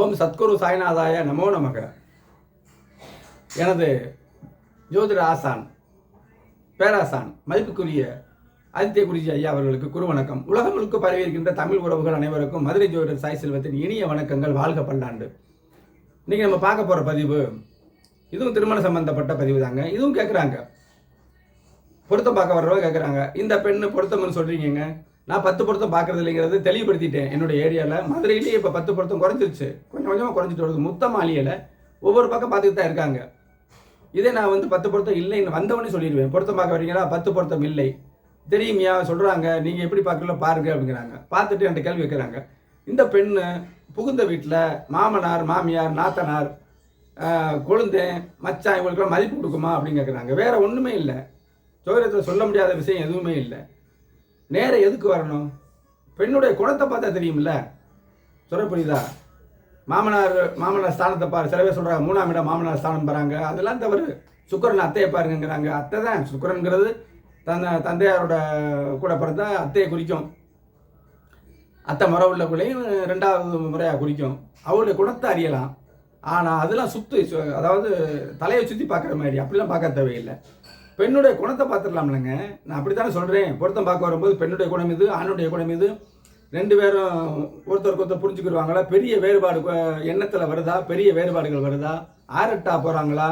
ஓம் சத்குரு சாய்நாதாய நமோ நமக. எனது ஜோதிட ஆசான் பேராசான் மதிப்புக்குரிய ஆதித்ய குருஜி ஐயா அவர்களுக்கு குரு வணக்கம். உலகம் முழுக்க பரவி இருக்கின்ற தமிழ் உறவுகள் அனைவருக்கும் மதுரை ஜோதிடர் சாய் செல்வத்தின் இனிய வணக்கங்கள் வாழ்க பல்லாண்டு. இன்னைக்கு நம்ம பார்க்க போகிற பதிவு இதுவும் திருமண சம்பந்தப்பட்ட பதிவு தாங்க. இதுவும் கேட்குறாங்க பொருத்தம் பார்க்க வர்றவங்க கேட்குறாங்க இந்த பெண்ணு பொருத்தம்னு சொல்கிறீங்க நான் பத்து பொருத்தம் பார்க்கறது இல்லைங்கிறது தெளிவுபடுத்திட்டேன் என்னுடைய ஏரியாவில் மதுரையிலேயே இப்போ பத்து பொருத்தம் குறைஞ்சிருச்சு. கொஞ்சம் கொஞ்சமாக குறைஞ்சிட்டு வருது. முத்த மாளிகையில் ஒவ்வொரு பக்கம் பார்த்துக்கிட்டு தான் இருக்காங்க. இதே நான் வந்து பத்து பொருத்தம் இல்லைன்னு வந்தவொடனே சொல்லிடுவேன். பொருத்தம் பார்க்க வரீங்களா? பத்து பொருத்தம் இல்லை. தெரியுமையா? சொல்கிறாங்க நீங்கள் எப்படி பார்க்கல பாருங்க அப்படிங்கிறாங்க. பார்த்துட்டு என்கிட்ட கேள்வி வைக்கிறாங்க இந்த பெண்ணு புகுந்த வீட்டில் மாமனார் மாமியார் நாத்தனார் கொழுந்தன் கொழுந்தேன் மச்சான் இவங்களுக்குலாம் மதிப்பு கொடுக்குமா அப்படின்னு கேட்குறாங்க. வேறு ஒன்றுமே இல்லை. ஜோதிடத்தில் சொல்ல முடியாத விஷயம் எதுவுமே இல்லை. நேரா எதுக்கு வரணும்? பெண்ணுடைய குணத்தை பார்த்தா தெரியும்ல சொல்ல புரியுதா? மாமனார் மாமனார் ஸ்தானத்தை பாரு. சில பேர் சொல்கிறாங்க மூணாம் இடம் மாமனார் ஸ்தானம் பாருங்க. அதெல்லாம் தவறு. சுக்கரன் அத்தையை பாருங்கங்கிறாங்க. அத்தை தான் சுக்கரனுங்கிறது தந்த தந்தையாரோட கூட பிறந்தா அத்தையை குறிக்கும். அத்தை முறை உள்ளக்குள்ளேயும் ரெண்டாவது முறையாக குறிக்கும். அவருடைய குணத்தை அறியலாம். ஆனால் அதெல்லாம் சுத்து சு- அதாவது தலையை சுற்றி பார்க்குற மாதிரி. அப்படிலாம் பார்க்க தேவையில்லை. பெண்ணுடைய குணத்தை பார்த்துடலாம்லங்க. நான் அப்படி தானே சொல்கிறேன் பொருத்தம் பார்க்க வரும்போது பெண்ணுடைய குணம் இது ஆணுடைய குணம் இது ரெண்டு பேரும் ஒருத்தருக்கு ஒருத்தர் புரிஞ்சுக்கிடுவாங்களா? பெரிய வேறுபாடு எண்ணத்தில் வருதா? பெரிய வேறுபாடுகள் வருதா? ஆரட்டா போகிறாங்களா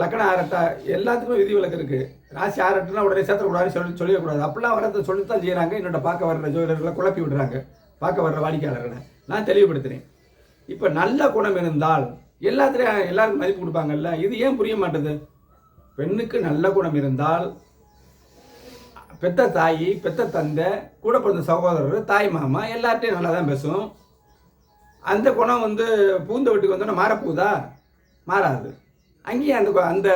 லக்கணம் ஆரட்டா எல்லாத்துக்குமே விதி விலக்கு இருக்குது ராசி ஆரட்டுனா உடனே சேர்த்தக்கூடாதுன்னு சொல்லி சொல்லிடக்கூடாது. அப்படிலாம் வரதை சொல்லித்தான் செய்கிறாங்க என்னோட பார்க்க வர்ற ஜோதிடர்களை குழப்பி விடுறாங்க. பார்க்க வர்ற வாடிக்கையாளர்களை. நான் தெளிவுபடுத்துகிறேன் இப்போ நல்ல குணம் இருந்தால் எல்லாத்துலேயும் எல்லாருக்கும் மதிப்பு கொடுப்பாங்கல்ல? இது ஏன் புரிய மாட்டேது? பெண்ணுக்கு நல்ல குணம் இருந்தால் பெத்த தாய் பெத்த தந்தை கூட பிறந்த சகோதரர் தாய் மாமா எல்லார்ட்டையும் நல்லா தான் பேசும். அந்த குணம் வந்து பூந்த வீட்டுக்கு வந்தோன்னா மாறப்போகுதா? மாறாது. அங்கேயும் அந்த கு- அந்த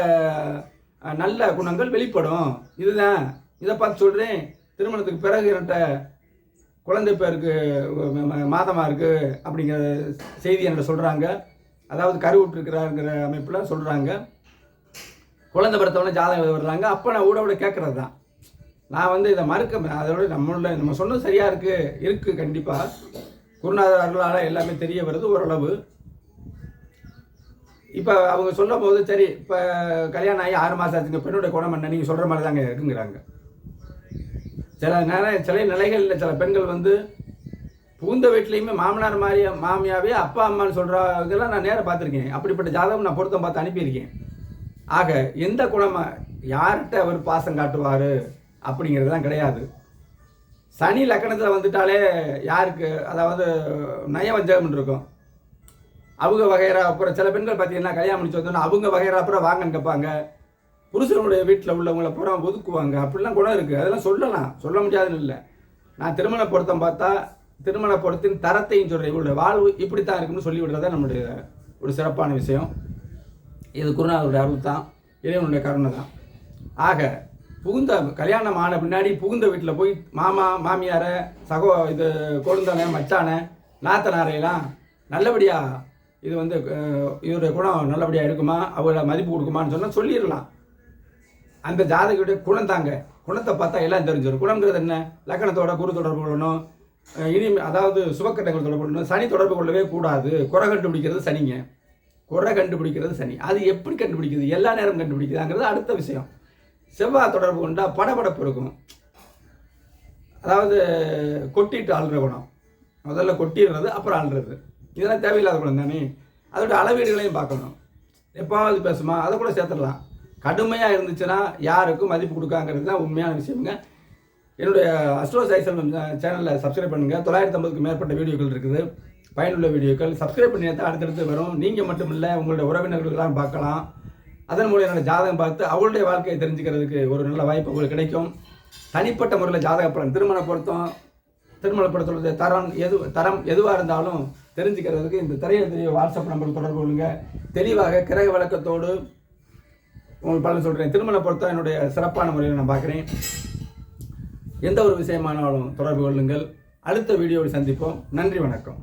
நல்ல குணங்கள் வெளிப்படும். இதுதான். இதை பார்த்து சொல்கிறேன் திருமணத்துக்கு பிறகு என்கிட்ட குழந்தை பேருக்கு மாதமாக இருக்குது அப்படிங்கிற செய்தி என்கிட்ட சொல்கிறாங்க அதாவது கருவுற்றிருக்கிறாருங்கிற அமைப்பில் சொல்கிறாங்க குழந்தை பிறத்தவொடனே ஜாதகம் வர்றாங்க. அப்போ நான் ஊட விட கேட்குறது தான் நான் வந்து இதை மறுக்க அதோட நம்மளோட நம்ம சொன்னது சரியாக இருக்குது இருக்குது கண்டிப்பாக குருநாதர் அருளால் எல்லாமே தெரிய வருது ஓரளவு. இப்போ அவங்க சொல்லும் போது சரி இப்போ கல்யாணம் ஆகி ஆறு மாதம் ஆச்சுங்க. பெண்ணுடைய குணம் என்ன? நீங்கள் சொல்கிற மாதிரி தாங்க இருக்குங்கிறாங்க. சில நேரம் சில நிலைகளில் சில பெண்கள் வந்து புகுந்த வீட்லேயுமே மாமனார் மாறிய மாமியாவே அப்பா அம்மான்னு சொல்கிற இதெல்லாம் நான் நேராக பார்த்துருக்கேன். அப்படிப்பட்ட ஜாதகம் நான் பொருத்தம் பார்த்து அனுப்பியிருக்கேன். ஆக எந்த குணமாக யார்கிட்ட அவர் பாசம் காட்டுவார் அப்படிங்கிறதுலாம் கிடையாது. சனி லக்கணத்தில் வந்துட்டாலே யாருக்கு அதாவது நயவஞ்சகம் இருக்கும். அவங்க வகைரா அப்புறம் சில பெண்கள் பார்த்தீங்கன்னா கல்யாணம் முடிச்சு வந்தோன்னா அவங்க வகைரா அப்புறம் வாங்கன்னு கேட்பாங்க. புருஷனுடைய வீட்டில் உள்ளவங்களை பூரா ஒதுக்குவாங்க. அப்படிலாம் குணம் இருக்குது அதெல்லாம் சொல்லலாம். சொல்ல முடியாதுன்னு இல்லை. நான் திருமண பொருத்தம் பார்த்தா திருமண பொருத்தின் தரத்தையும் சொல்கிறேன் இவங்களுடைய வாழ்வு இப்படி தான் இருக்குன்னு சொல்லி விடுறதா நம்மளுடைய ஒரு சிறப்பான விஷயம். இது குருநாதருடைய அருள் தான் இறைவனுடைய கருணை தான். ஆக புகுந்த கல்யாணம் ஆன பின்னாடி புகுந்த வீட்டில் போய் மாமா மாமியாரை சகோ இது கொழுந்தனை மச்சானை நாத்தனாரையெல்லாம் நல்லபடியாக இது வந்து இவருடைய குணம் நல்லபடியாக இருக்குமா? அவளை மதிப்பு கொடுக்குமான்னு சொன்னால் சொல்லிடலாம். அந்த ஜாதகியுடைய குணம் தாங்க. குணத்தை பார்த்தா எல்லாம் தெரிஞ்சிடும். குணங்கிறது என்ன? லக்கணத்தோட குரு தொடர்பு கொள்ளணும். இனி அதாவது சுபக்கட்டங்கள் தொடர்பு கொள்ளணும். சனி தொடர்பு கொள்ளவே கூடாது. குறை கண்டுபிடிக்கிறது சனிங்க. குறை கண்டுபிடிக்கிறது சனி. அது எப்படி கண்டுபிடிக்குது? எல்லா நேரம் கண்டுபிடிக்குதாங்கிறது அடுத்த விஷயம். செவ்வாய் தொடர்பு கொண்டா படபடப்பு இருக்கும். அதாவது கொட்டிட்டு ஆள்ற குணம். முதல்ல கொட்டிடுறது அப்புறம் ஆள்றது இதெல்லாம் தேவையில்லாத குணம் தானே? அதோட அளவீடுகளையும் பார்க்கணும். எப்பாவது பேசுமா அதை கூட சேர்த்துடலாம். கடுமையாக இருந்துச்சுன்னா யாருக்கும் மதிப்பு கொடுக்காங்கிறது தான் உண்மையான விஷயங்க என்னுடைய அஸ்ட்ரோ சைசல்வம் சேனலில் சப்ஸ்கிரைப் பண்ணுங்கள் தொள்ளாயிரத்தி ஐம்பதுக்கு மேற்பட்ட வீடியோக்கள் இருக்குது. பயனுள்ள வீடியோக்கள். சப்ஸ்கிரைப் பண்ணி தான் அடுத்தடுத்து வரும். நீங்கள் மட்டும் இல்லை உங்களுடைய உறவினர்கள்லாம் பார்க்கலாம். அதன் மூலம் என்னோட ஜாதகம் பார்த்து அவங்களுடைய வாழ்க்கையை தெரிஞ்சுக்கிறதுக்கு ஒரு நல்ல வாய்ப்பு உங்களுக்கு கிடைக்கும். தனிப்பட்ட முறையில் ஜாதக பலன். திருமண பொருத்தம் திருமண பொருத்தத்துடைய தரம் எது தரம் எதுவாக இருந்தாலும் தெரிஞ்சுக்கிறதுக்கு இந்த திரையில் தெரிய வாட்ஸ்அப் நம்பர் தொடர்பு கொள்ளுங்க. தெளிவாக கிரக வழக்கத்தோடு உங்களுக்கு பலன் சொல்கிறேன் திருமண பொருத்தம் என்னுடைய சிறப்பான முறையில் நான் பார்க்குறேன். எந்த ஒரு விஷயமானாலும் தொடர்பு கொள்ளுங்கள். அடுத்த வீடியோவில் சந்திப்போம். நன்றி வணக்கம்.